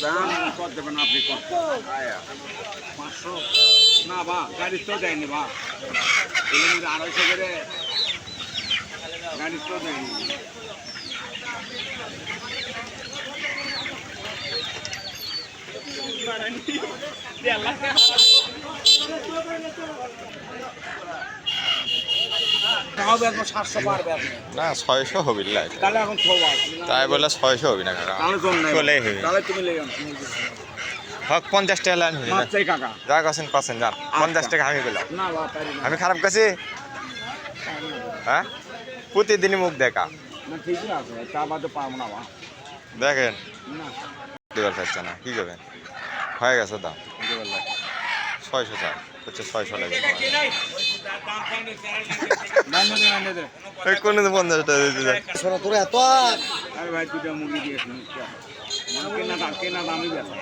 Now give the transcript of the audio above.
দেবেন আপনি কত? পাঁচশো। না বা গাড়ির তো দেয়নি বা। এগুলো আড়াইশো করে গাড়ির তো দেয়নি। সাতশো আপনি না ছয়শো হবি তাহলে এখন তাই বলে ছয়শো হবি না কাকা। তাহলে জম নাই। চলেই হবি। তাহলে তুমি লেগে হক পঞ্চাশ টাকা লাইন হবি। কাকা। যা কাছেন পাচ্ছেন যান। পঞ্চাশ টাকা আমি পেলাম। আমি খারাপ কাছি? হ্যাঁ? প্রতিদিনই মুখ দেখা। না ঠিকই আছে। তা বাদে পারব না দেখেন। না। কি করবেন? হয়ে গেছে দাম। ছয়শো চার হচ্ছে ছয়শো ওই কোনো পঞ্চাশ টাকা দিতে যায় আরে ভাই দুটা মুরগি দিয়েছিলাম কেনা দাম কেনা দামই বেচা।